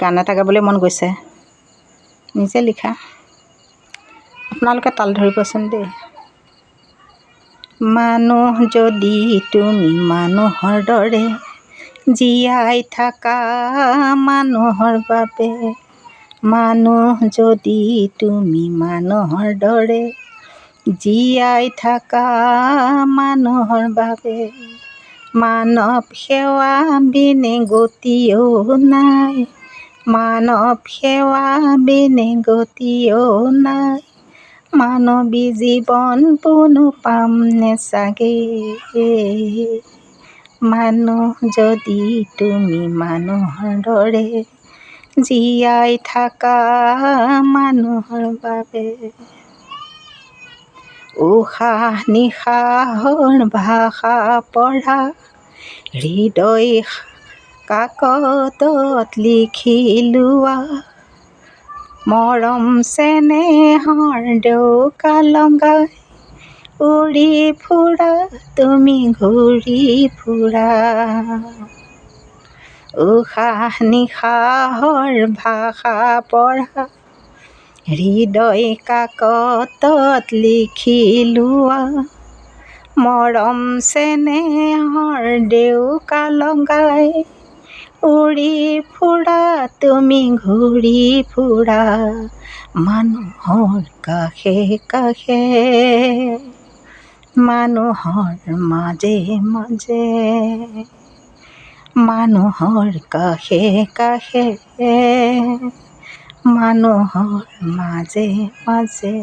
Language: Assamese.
গান এটা গাবলৈ মন গৈছে। নিজে লিখা। আপোনালোকে তাল ধৰিবচোন দেই। মানুহ যদি তুমি মানুহৰ দৰে জীয়াই থাকা মানুহৰ বাবে মানুহ যদি তুমি মানুহৰ দৰে জীয়াই থাকা মানুহৰ বাবে মানৱ সেৱা বিনে গতিও নাই। মানৱ সেৱা বিনে গতিও নাই। মানৱী জীৱন পুনো পাম নে চাগে মানুহ যদি তুমি মানুহৰ দৰে জীয়াই থাকা মানুহৰ বাবে উশাহ নিশাহৰ ভাষা পঢ়া হৃদয় কাকতত লিখি লোৱা মৰম চেনেহৰ ডেউকা লগাই উৰি ফুৰা তুমি ঘূৰি ফুৰা। উশাহ নিশাহৰ ভাষা পঢ়া হৃদয় কাকতত লিখি লোৱা মৰম চেনেহৰ ডেউকা লগাই উৰি ফুৰা তুমি ঘূৰি ফুৰা মানুহৰ কাষে কাষে মানুহৰ মাজে মাজে মানুহৰ কাষে কাষে মানুহৰ মাজে মাজে